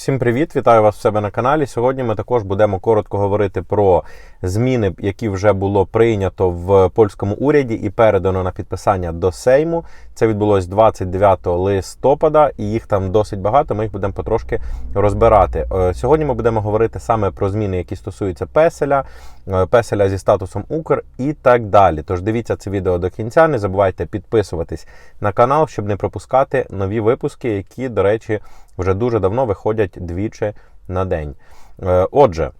Всім привіт! Вітаю вас в себе на каналі. Сьогодні ми також будемо коротко говорити про зміни, які вже було прийнято в польському уряді і передано на підписання до Сейму. Це відбулось 29 листопада, і їх там досить багато. Ми їх будемо потрошки розбирати. Е, Сьогодні ми будемо говорити саме про зміни, які стосуються песеля, е, песеля зі статусом Укр і так далі. Тож дивіться це відео до кінця. Не забувайте підписуватись на канал, щоб не пропускати нові випуски, які, до речі, вже дуже давно виходять двічі на день. Е, Отже,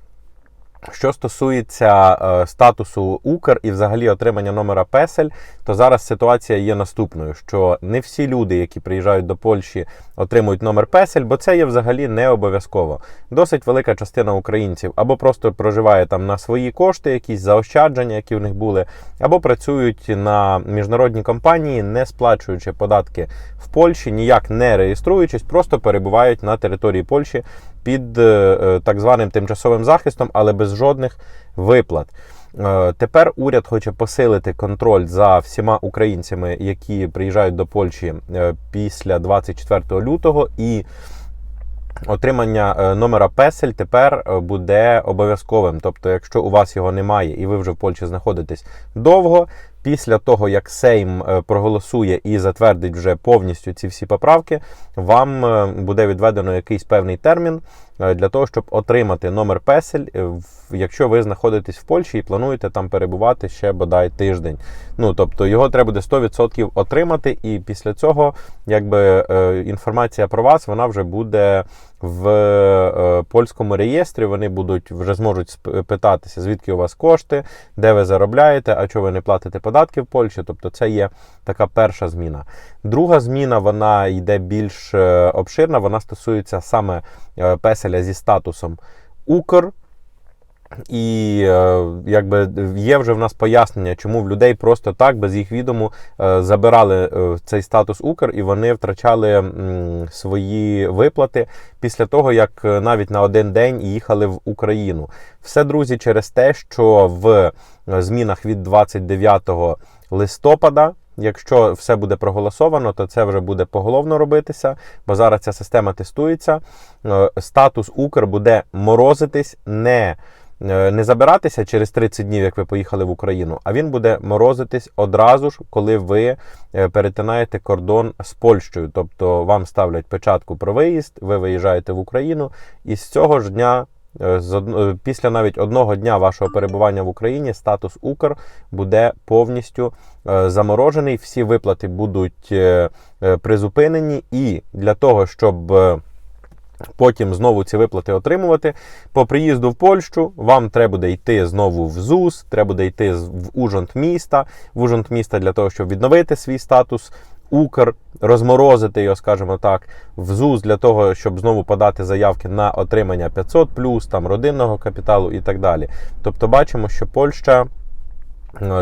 що стосується е, статусу Укр і взагалі отримання номера песель, то зараз ситуація є наступною: що не всі люди, які приїжджають до Польщі, отримують номер песель, бо це є взагалі не обов'язково. Досить велика частина українців або просто проживає там на свої кошти, якісь заощадження, які в них були, або працюють на міжнародній компанії, не сплачуючи податки в Польщі, ніяк не реєструючись, просто перебувають на території Польщі під е, е, так званим тимчасовим захистом, але без жодних виплат. Е, Тепер уряд хоче посилити контроль за всіма українцями, які приїжджають до Польщі після 24 лютого, і отримання номера песель тепер буде обов'язковим. Тобто, якщо у вас його немає і ви вже в Польщі знаходитесь довго, після того як Сейм е, проголосує і затвердить вже повністю ці всі поправки, вам е, буде відведено якийсь певний термін е, для того, щоб отримати номер песель, якщо ви знаходитесь в Польщі і плануєте там перебувати ще бодай тиждень. Ну тобто його треба буде 100% отримати, і після цього, якби інформація про вас вона вже буде в е, польському реєстрі. Вони будуть вже зможуть питатися, звідки у вас кошти, де ви заробляєте, а чого ви не платите податки в Польщі. Тобто, це є така перша зміна. Друга зміна вона йде більш е, обширна. Вона стосується саме е, песеля зі статусом Укр. І е, якби є вже в нас пояснення, чому в людей просто так без їх відому е, забирали е, цей статус Укр, і вони втрачали свої виплати після того, як навіть на один день їхали в Україну. Все, друзі, через те, що в змінах від 29 листопада. Якщо все буде проголосовано, то це вже буде поголовно робитися, бо зараз ця система тестується. Статус Укр буде морозитись не не забиратися через 30 днів, як ви поїхали в Україну, а він буде морозитись одразу ж, коли ви е, перетинаєте кордон з Польщею. Тобто вам ставлять печатку про виїзд, ви виїжджаєте в Україну, і з цього ж дня. е, е, Після навіть одного дня вашого перебування в Україні статус Укр буде повністю е, заморожений. Всі виплати будуть е, е, призупинені, і для того, щоб е, потім знову ці виплати отримувати. По приїзду в Польщу вам треба буде йти знову в ЗУС, треба буде йти в Ужонт міста, в Ужонт міста для того, щоб відновити свій статус. Укр розморозити його, скажімо так, в ЗУС для того, щоб знову подати заявки на отримання 500 там родинного капіталу і так далі. Тобто, бачимо, що Польща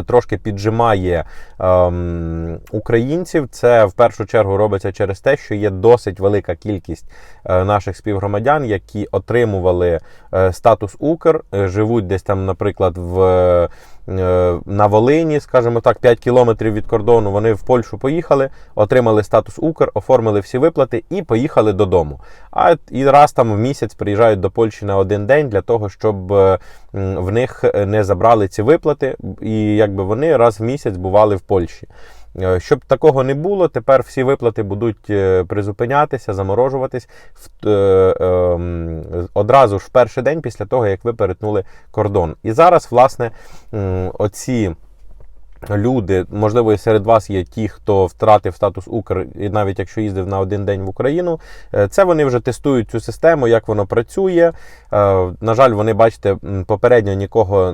трошки піджимає ем, українців. Це в першу чергу робиться через те, що є досить велика кількість е, наших співгромадян, які отримували е, статус Укр, е, живуть десь там, наприклад, в. е, На Волині, скажімо так, 5 кілометрів від кордону. Вони в Польщу поїхали, отримали статус Укр, оформили всі виплати і поїхали додому. А і раз там в місяць приїжджають до Польщі на один день для того, щоб е, в них не забрали ці виплати, і якби вони раз в місяць бували в Польщі. Е, Щоб такого не було, тепер всі виплати будуть е, призупинятися, заморожуватись ем, одразу ж в перший день після того, як ви перетнули кордон. І зараз, власне, оці. Люди, можливо, і серед вас є ті, хто втратив статус Укр, і навіть якщо їздив на один день в Україну, е, це вони вже тестують цю систему, як воно працює. Е, На жаль, вони, бачите, попередньо нікого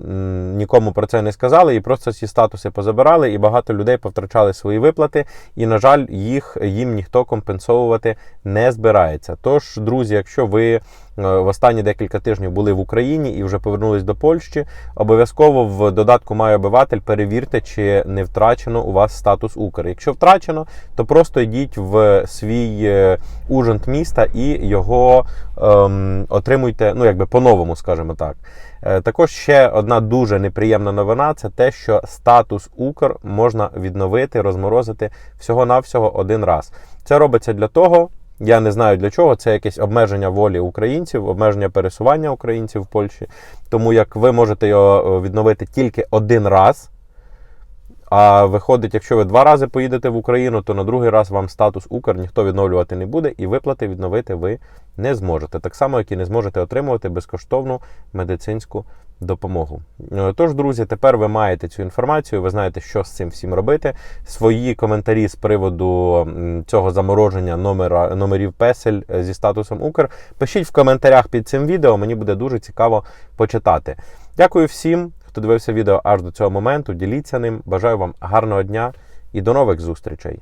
нікому про це не сказали, і просто ці статуси позабирали, і багато людей повтрачали свої виплати. І, на жаль, їх їм ніхто компенсовувати не збирається. Тож, друзі, якщо ви в останні декілька тижнів були в Україні і вже повернулись до Польщі, обов'язково в додатку «Май обиватель» перевірте, чи не втрачено у вас статус Укр. Якщо втрачено, то просто йдіть в свій е, ужент міста і його ем, отримуйте, ну якби по-новому, скажімо так. Е, Також ще одна дуже неприємна новина це те, що статус Укр можна відновити, розморозити всього-навсього один раз. Це робиться для того, Я не знаю для чого. Це якесь обмеження волі українців, обмеження пересування українців в Польщі. Тому як ви можете його е, відновити тільки один раз. А виходить, якщо ви два рази поїдете в Україну, то на другий раз вам статус Укр ніхто відновлювати не буде, і виплати відновити ви не зможете. Так само, як і не зможете отримувати безкоштовну медицинську допомогу. Е, Тож, друзі, тепер ви маєте цю інформацію, ви знаєте, що з цим всім робити. Свої коментарі з приводу цього замороження номера, номерів песель е, зі статусом Укр пишіть в коментарях під цим відео, мені буде дуже цікаво почитати. Дякую всім, хто дивився відео аж до цього моменту. Діліться ним. Бажаю вам гарного дня і до нових зустрічей.